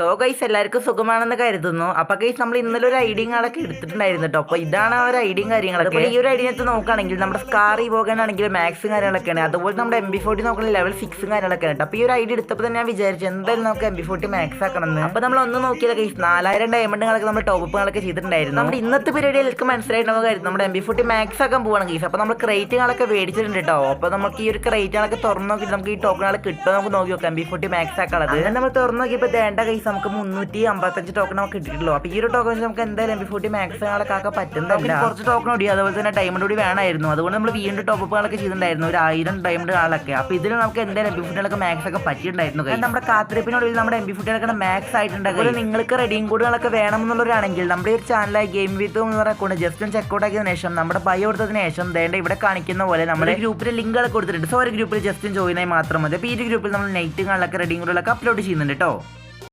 So guys എല്ലാവർക്കും സുഖമാണെന്ന് കരുതുന്നു. അപ്പൊ ഗൈസ് നമ്മൾ ഇന്നലെ ഒരു ഐഡിയും കാര്യങ്ങളൊക്കെ എടുത്തിട്ടുണ്ടായിരുന്നു കേട്ടോ അപ്പൊ ഇതാണ് ആ ഒരു ഐഡിയും കാര്യങ്ങളൊക്കെ. ഈ ഒരു ഐഡിയത്ത് നോക്കുകയാണെങ്കിൽ നമ്മുടെ സ്കാറി പോകാനാണെങ്കിൽ മാക്സും കാര്യങ്ങളൊക്കെയാണ്. അതുപോലെ നമ്മുടെ എം ബി ഫോർട്ടി നോക്കണ ലെവൽ സിക്സും കാര്യങ്ങളൊക്കെ ഉണ്ട് അപ്പൊ ഈ ഒരു ഐഡിയ എടുത്തപ്പോൾ തന്നെ ഞാൻ വിചാരിച്ചു എന്തായാലും നമുക്ക് എം ബി ഫോർട്ടി മാക്സ് ആക്കണം എന്ന് അപ്പൊ നമ്മൾ ഒന്ന് നോക്കിയത് ഗൈസ് നാലായിരം ഡയമണ്ടുകളൊക്കെ നമ്മൾ ടോപ്പുകളൊക്കെ ചെയ്തിട്ടുണ്ടായിരുന്നു. നമ്മുടെ ഇന്നത്തെ പരിപാടിയിലേക്ക് മനസ്സിലായിട്ടുണ്ടാവും കാര്യം നമ്മുടെ എം ബി ഫോർട്ടി മാക്സ് ആക്കാൻ പോവാണ് ഗൈസ് അപ്പൊ നമ്മൾ ക്രേറ്റുകളൊക്കെ മേടിച്ചിട്ടുണ്ട് കേട്ടോ അപ്പൊ നമുക്ക് ഈ ഒരു ക്രേറ്റുകളൊക്കെ തുറന്നു നോക്കി നമുക്ക് ഈ ടോക്കണുകൾ കിട്ടുമോ നമുക്ക് നോക്കി നോക്കാം എം ബി ഫോർട്ടി മാക്സ് ആക്കാനുള്ളത്. നമ്മൾ തുറന്നു നോക്കിയപ്പോൾ വേണ്ട നമുക്ക് മുന്നൂറ്റി അമ്പത്തഞ്ച് ടോക്കൺ നമുക്ക് കിട്ടിയിട്ടുള്ളൂ. അപ്പൊ ഈ ഒരു ടോക്കൺ നമുക്ക് എന്തായാലും എം ബി ഫോർട്ടി മാക്സിമം ആൾക്കാർക്ക് പറ്റുന്നില്ല. കുറച്ച് ടോക്കൺ കൂടി അതുപോലെ തന്നെ ഡയമണ്ട് കൂടി വേണമായിരുന്നു. അതുകൊണ്ട് നമ്മൾ വീണ്ടും ടോപ്പുകളൊക്കെ ചെയ്തിട്ടുണ്ടായിരുന്നു. ഒരു ആയിരം ഡയമണ്ട് ആളൊക്കെ. അപ്പൊ ഇതിൽ നമുക്ക് എന്തായാലും എം ബി ഫോർട്ടികളൊക്കെ മാക്സ് ഒക്കെ പറ്റിയിട്ടുണ്ടായിരുന്നു കാരണം നമ്മുടെ കാത്തിരിപ്പിനൊടുവിൽ നമ്മുടെ എം ബി ഫോർട്ടികളൊക്കെ മാക്സ് ആയിട്ടുണ്ട് അതുപോലെ നിങ്ങൾക്ക് റെഡിയും കൂടുതലൊക്കെ വേണം എന്നുള്ളവരാണെങ്കിൽ നമ്മുടെ ഒരു ചാനലായി ഗെയിം വിത്ത് എന്ന് പറയുന്ന അക്കൗണ്ട് ജസ്റ്റ് ഒന്ന് ചെക്കൗട്ട് ആക്കിയതിനു ശേഷം നമ്മുടെ ബയോ കൊടുത്തതിന് ശേഷം ദേണ്ട ഇവിടെ കാണിക്കുന്ന പോലെ നമ്മുടെ ഗ്രൂപ്പിൽ ലിങ്കുകൾ കൊടുത്തിട്ടുണ്ട്. സോ ഒരു ഗ്രൂപ്പിൽ ജസ്റ്റ് ജോയിൻ ആയി മാത്രം മതി. അപ്പോൾ ഈ ഒരു ഗ്രൂപ്പിൽ നമ്മൾ നൈറ്റുകളിലൊക്കെ റെഡിയും കൂടുകളൊക്കെ അപ്ലോഡ് ചെയ്യുന്നുണ്ട് കേട്ടോ